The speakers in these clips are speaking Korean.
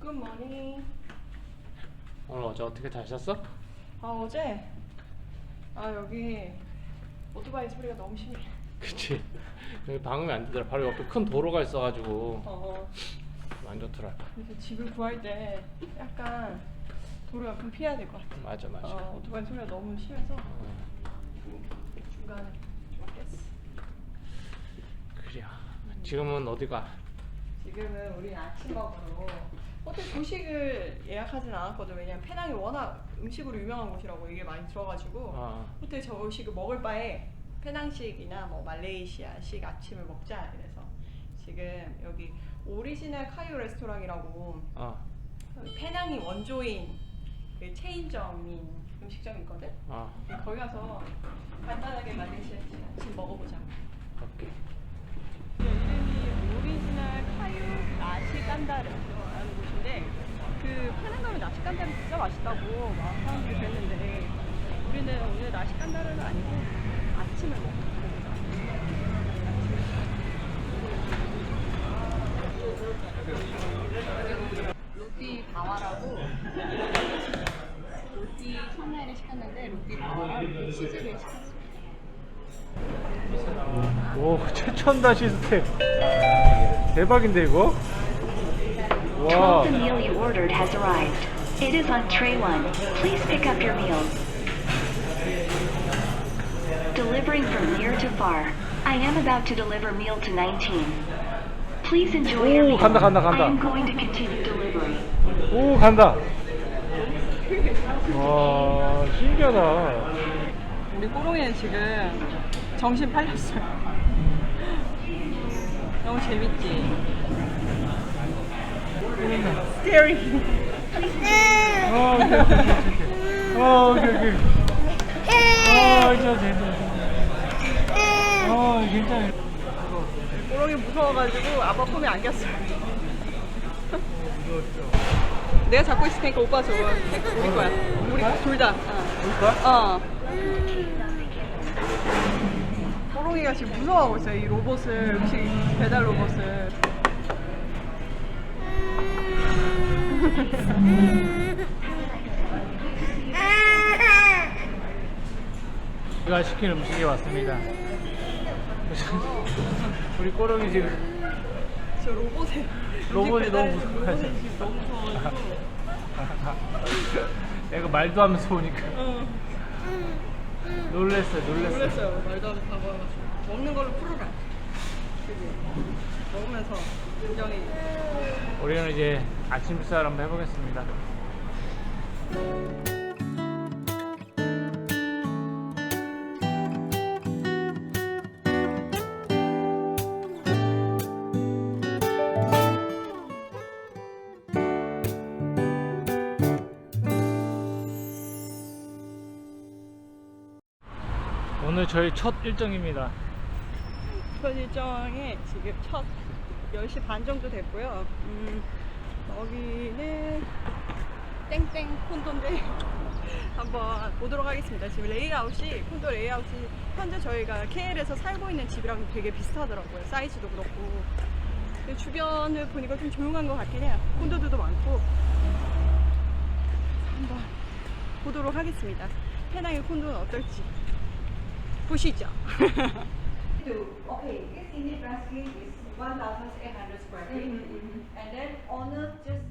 굿모닝. 오늘 어제 어떻게 잘 잤어? 아 어제 아 여기 오토바이 소리가 너무 심해. 그치. 여기 방음이 안 되더라. 바로 옆에 큰 도로가 있어가지고 어 안 좋더라. 그래서 집을 구할 때 약간 도로 옆은 피해야 될 것 같아. 맞아 맞아. 어, 오토바이 소리가 너무 심해서 어, 중간에 좀 깼어. 그래야. 지금은 어디가? 지금은 우리 아침 먹으러 호텔 조식을 예약하진 않았거든. 왜냐면 페낭이 워낙 음식으로 유명한 곳이라고 얘기를 많이 들어가지고 아. 호텔 저식을 먹을 바에 페낭식이나 뭐 말레이시아식 아침을 먹자 이래서 지금 여기 오리지널 카유 레스토랑이라고 어. 페낭이 원조인 그 체인점인 음식점이 있거든. 어. 거기 가서 간단하게 말레이시아 아침 먹어보자. 오케이. 이름이 오리 카유 나시 깐다르라는 곳인데 그 페낭 가면 나시 깐다르 진짜 맛있다고 막 사람들이 그랬는데 우리는 오늘 나시 깐다르는 아니고 아침을 먹자. 로띠 바와라고 로띠 천나를 시켰는데 로띠 바와랑 치즈를 시켰습니다. 오 최첨단 시스템. 대박인데 이거? 와. The meal you ordered has arrived. It is on tray one. Please pick up your meal. Delivering from near to far. I am about to deliver meal to 19. Please enjoy your 오, meal. 간다, 간다, 간다. I am going to continue delivery. 오 간다. 와 신기하다. 우리 꼬롱이는 지금 정신 팔렸어요. 너무 재밌지? 스테어링. 어 오케이 오케이 오케이. 어 오케이 오케이. 어 진짜 재밌어. 어 괜찮아. 꼬롱이 무서워가지고 아빠 폼에 안겼어요. 내가 잡고 있을 테니까 오빠 저거 우리 거야. 우리 둘 다. 볼까? 어. 꼬롱이가 지금 무서워하고 있어요. 이 로봇을 음식 배달 로봇을. 우리가 시킨 음식이 왔습니다. 우리 꼬롱이 지금 저 로봇에 로봇이 너무. 로봇이 지금 너무 무서워가지고. 내가 말도 하면서 오니까 어. 놀랬어요 놀랬어요. 말도 안 하고 먹는 걸로 풀어라. 그지? 먹으면서 굉장히 우리는 이제 아침 식사를 한번 해보겠습니다. 저희 첫 일정입니다. 첫 일정에 지금 첫 10시 반 정도 됐고요. 음, 여기는 땡땡 콘도인데 한번 보도록 하겠습니다. 지금 레이아웃이 콘도 레이아웃이 현재 저희가 KL에서 살고 있는 집이랑 되게 비슷하더라고요. 사이즈도 그렇고. 주변을 보니까 좀 조용한 것 같긴 해요. 콘도들도 많고. 한번 보도록 하겠습니다. 페낭의 콘도는 어떨지 보시죠. Okay, this unit roughly is 1,800 square feet. And then owner just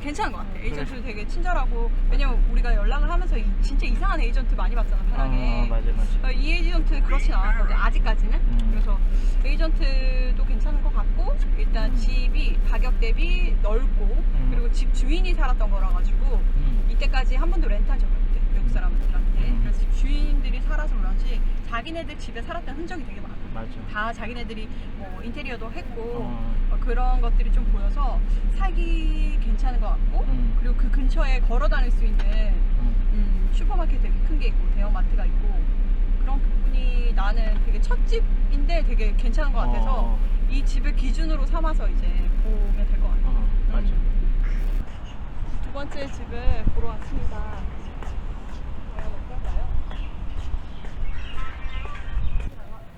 괜찮은 것 같아. 에이전트 도 되게 친절하고 왜냐면 우리가 연락을 하면서 이- 진짜 이상한 에이전트 많이 봤잖아 편하게. 어, 맞아 맞아. 어, 이 에이전트 그렇진 않았거든 아직까지는. 음. 그래서 에이전트도 괜찮은 것 같고 일단 집이 가격 대비 넓고 그리고 집 주인이 살았던 거라 가지고 음. 이때까지 한 번도 렌트한 적이 없대 외국 사람들한테. 음. 그래서 집 주인들이 살아서 그런지 자기네들 집에 살았던 흔적이 되게 많아. 맞아. 다 자기네들이 뭐 인테리어도 했고 어. 어, 그런 것들이 좀 보여서 살기 괜찮은 것 같고 음. 그리고 그 근처에 걸어 다닐 수 있는 음. 음, 슈퍼마켓 되게 큰 게 있고 대형마트가 있고 그런 부분이 나는 되게 첫 집인데 되게 괜찮은 것 같아서 어. 이 집을 기준으로 삼아서 이제 보면 될 것 같아요. 어, 맞아. 두 번째 집을 보러 왔습니다. 과연 어떨까요?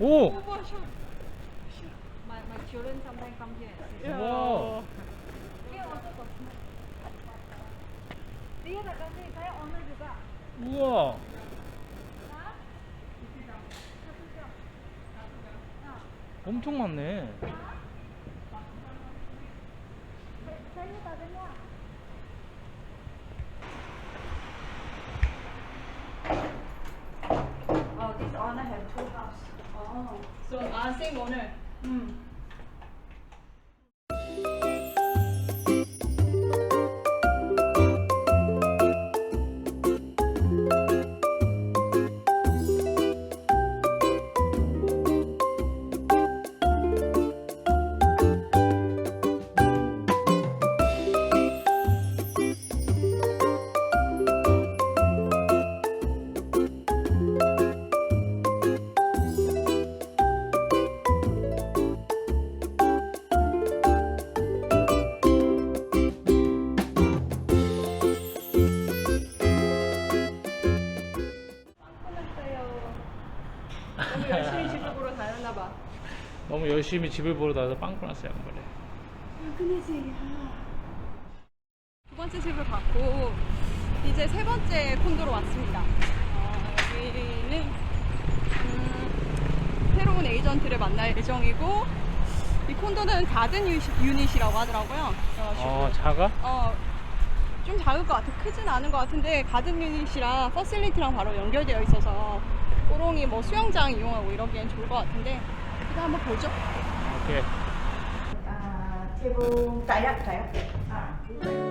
오. My, my children sometimes come here and sit. Juga. 우와. 엄청 많네. Oh, this owner have two. 아, so 아, same owner. 너무 열심히 집을 보러 다녀서 빵꾸 났어요, 한 번에. 두 번째 집을 봤고 이제 세 번째 콘도로 왔습니다. 어, 여기는 음, 새로운 에이전트를 만날 예정이고 이 콘도는 가든 유닛- 유닛이라고 하더라고요. 어, 작아? 어, 좀 작을 것 같아. 크진 않은 것 같은데 가든 유닛이랑 퍼실리티랑 바로 연결되어 있어서 꼬롱이 뭐 수영장 이용하고 이러기엔 좋을 것 같은데 일단 한번 보죠. 오케이. Ah, table kayak, kayak. Ah.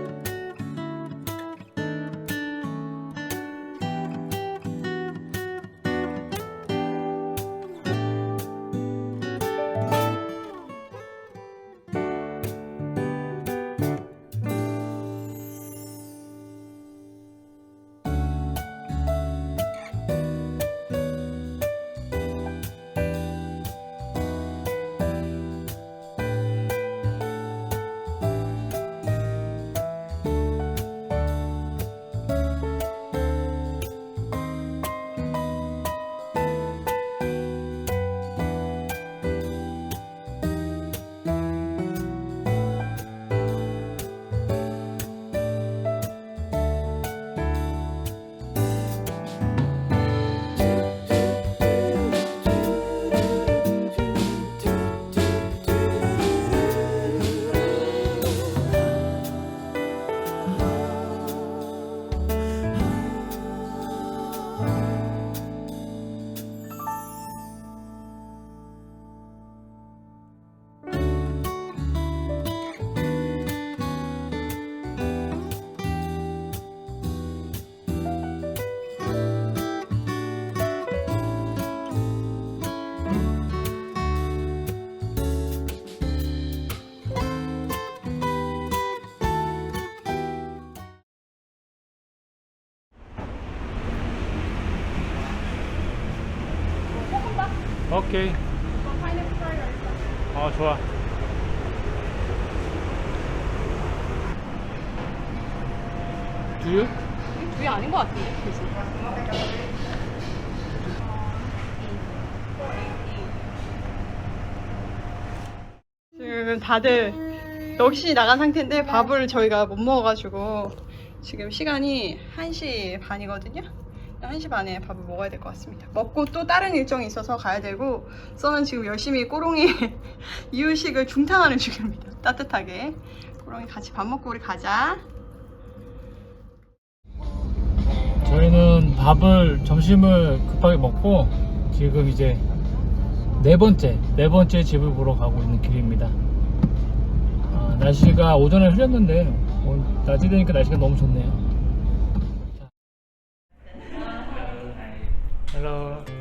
오케이. 어, 좋아. 두유? 그게 아닌 것 같은데, 그지? 지금 다들 역시 나간 상태인데 밥을 저희가 못 먹어가지고 지금 시간이 1시 반이거든요. 1시 반에 밥을 먹어야 될 것 같습니다. 먹고 또 다른 일정이 있어서 가야 되고 써는 지금 열심히 꼬롱이 이유식을 중탕하는 중입니다. 따뜻하게. 꼬롱이 같이 밥 먹고 우리 가자. 저희는 밥을 점심을 급하게 먹고 지금 이제 네 번째 네 번째 집을 보러 가고 있는 길입니다. 아, 날씨가 오전에 흐렸는데 낮이 되니까 날씨가 너무 좋네요. hello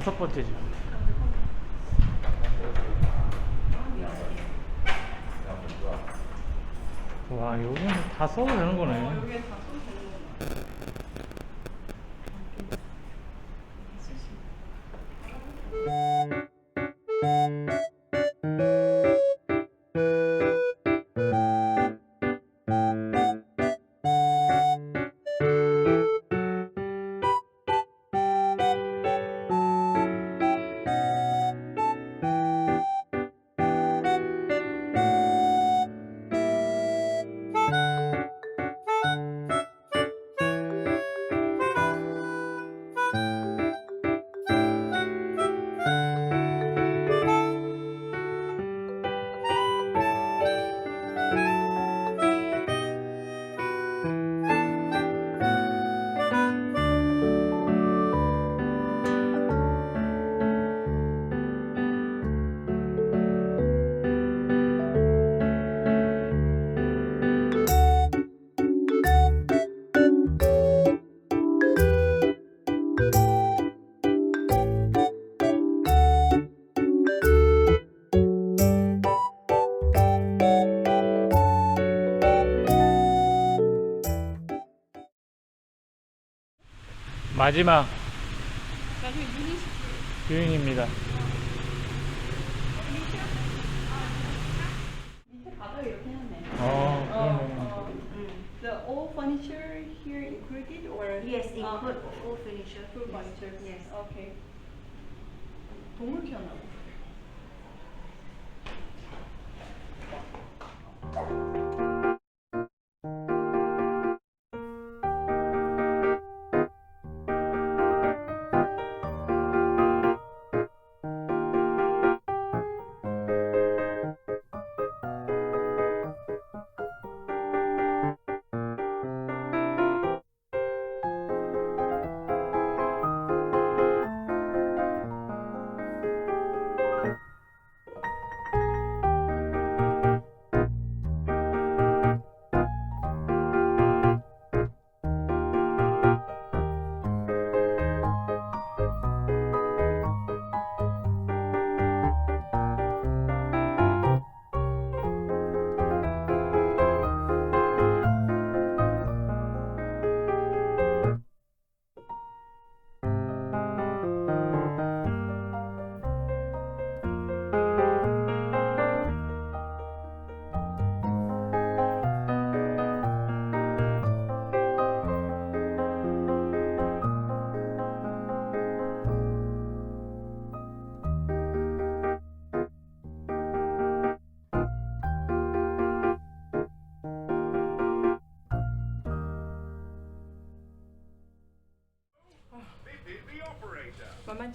다섯 번째 집. 와 여기는 다 써도 되는 거네. 마지막 해놨네. 어, 어, 그러네. 어, 음. The all furniture here included or Yes, 아, include full furniture. full furniture. Yes. Okay. 동물 키웠나 봐.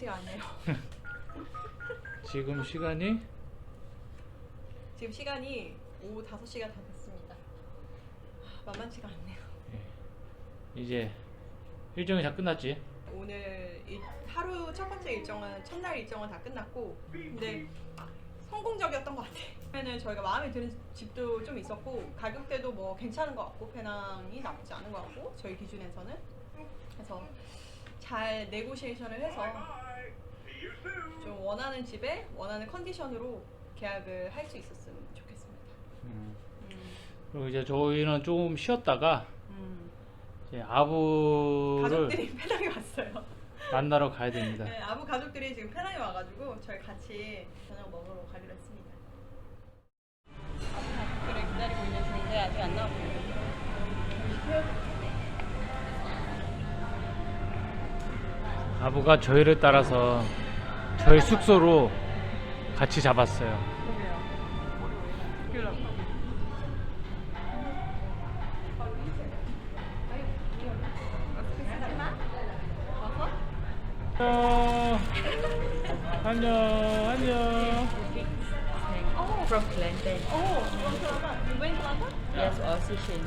만만치가 않네요. 지금 시간이 지금 시간이 오후 5시가 다 됐습니다. 아, 만만치가 않네요. 이제 일정이 다 끝났지. 오늘 이 하루 첫 번째 일정은 첫날 일정은 다 끝났고 근데 성공적이었던 것 같아요. 그러면 저희가 마음에 드는 집도 좀 있었고 가격대도 뭐 괜찮은 것 같고 페낭이 나쁘지 않은 것 같고 저희 기준에서는 그래서 잘 네고시에이션을 해서 좀 원하는 집에 원하는 컨디션으로 계약을 할 수 있었으면 좋겠습니다. 음, 그리고 이제 저희는 좀 쉬었다가 음. 이제 아부를 가족들이 페낭에 왔어요. 만나러 가야 됩니다. 네, 아부 가족들이 지금 페낭에 와가지고 저희 같이 저녁 먹으러 가기로 했습니다. 아부 가족들을 기다리고 있는 중인데 아직 안 나오고 아부가 저희를 따라서 저희 숙소로 같이 잡았어요. 안녕. 안녕. 안녕. From Kelantan. 오, you went Kelantan? Yes, audition.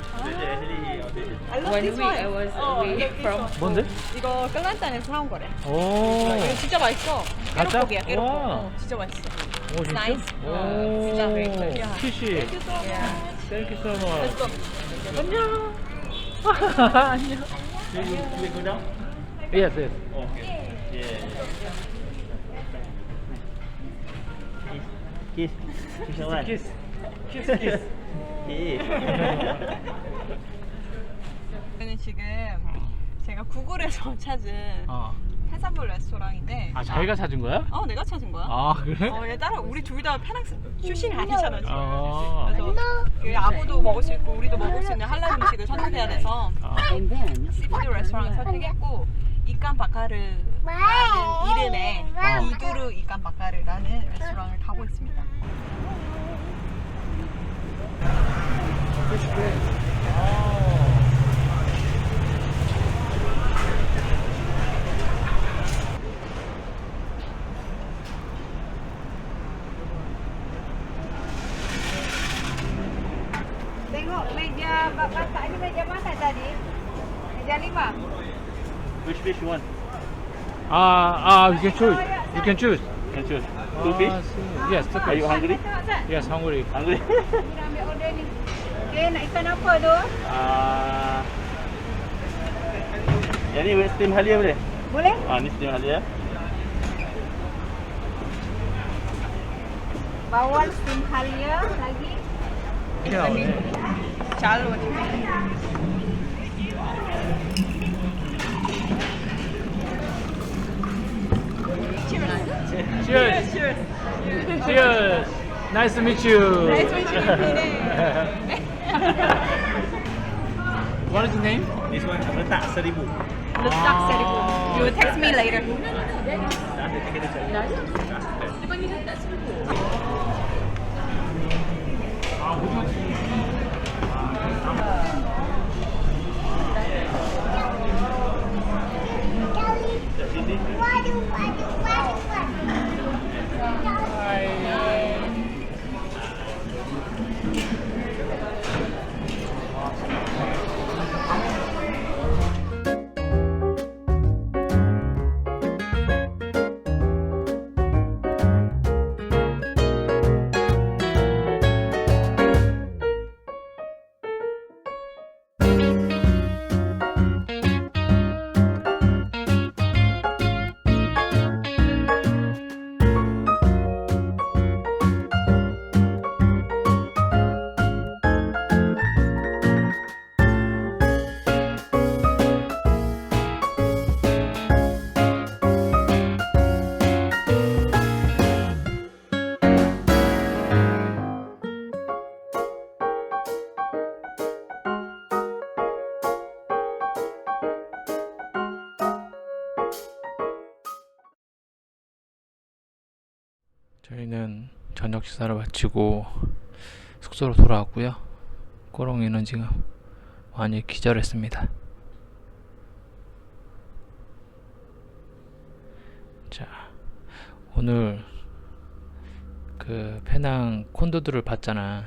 I love One this week one. I was 어, I away from-. 뭔데? 이거 끌란탄에서 사온 거래. 오. 이거 진짜 맛있어. 가짜? 와. 어, 진짜 맛있어. 오 진짜? nice. 오. 어, 진짜 very good. 키시. Yeah. So much. Let's go. 안녕. 안녕. Yes, yes. Kiss. Kiss one. Kiss. Kiss, kiss. Kiss. 저는 지금 제가 구글에서 찾은 어. 해산물 레스토랑인데 아, 자기가 찾은 거야? 어 내가 찾은 거야. 아, 그래? 어, 얘 따라 우리 둘 다 페낭 출신이 아니잖아 지금. 아. 그래서 그 아부도 먹을 수 있고 우리도 먹을 수 있는 할랄 음식을 선택해야 돼서 아. 시푸드 레스토랑을 선택했고 이칸 바카르라는 이름의 아. 이두르 이칸 바카르라는 레스토랑을 가고 있습니다. Uh, uh, you can choose. You can choose. You can choose. Two fish? Uh, yes, two fish. Are you hungry? Yes, hungry. Hungry? Kita ambil order ni. Okay, nak ikan apa tu? Ah. yang ni steam halia boleh? Boleh. Ah, ni steam halia. Bawal steam halia lagi. Ya, boleh. Calon. Cheers. Cheers. Cheers. Cheers. Cheers. Nice to meet you. Nice to meet you. what is your name? This one, the Letak Seribu. The Letak Seribu. You will text me later. 저녁 식사를 마치고 숙소로 돌아왔고요. 꼬롱이는 지금 많이 기절했습니다. 자, 오늘 그 페낭 콘도들을 봤잖아.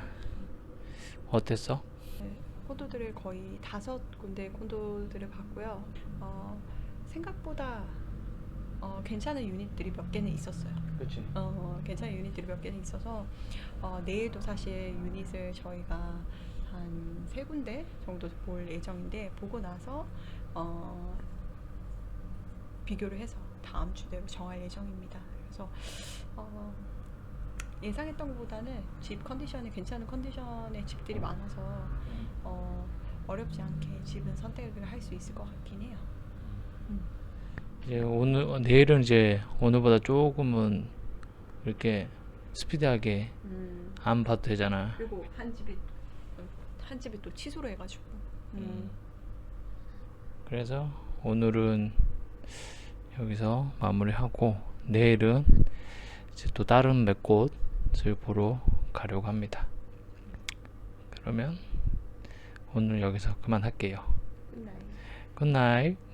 어땠어? 네, 콘도들을 거의 다섯 군데 콘도들을 봤고요. 어, 생각보다 어, 괜찮은 유닛들이 몇 개는 있었어요. 그렇지. 어, 괜찮은 유닛들이 몇 개는 있어서 어, 내일도 사실 유닛을 저희가 한 세 군데 정도 볼 예정인데 보고 나서 어, 비교를 해서 다음 주대로 정할 예정입니다. 그래서 어, 예상했던 것보다는 집 컨디션이 괜찮은 컨디션의 집들이 많아서 어, 어렵지 않게 집은 선택을 할 수 있을 것 같긴 해요. 이제 오늘 어, 내일은 이제 오늘보다 조금은 이렇게 스피드하게 음, 안 봐도 되잖아. 그리고 한 집이 한 집이 또 취소를 해가지고. 음. 그래서 오늘은 여기서 마무리하고 내일은 이제 또 다른 몇 곳을 보러 가려고 합니다. 그러면 오늘 여기서 그만할게요. 끝나요. 굿나잇.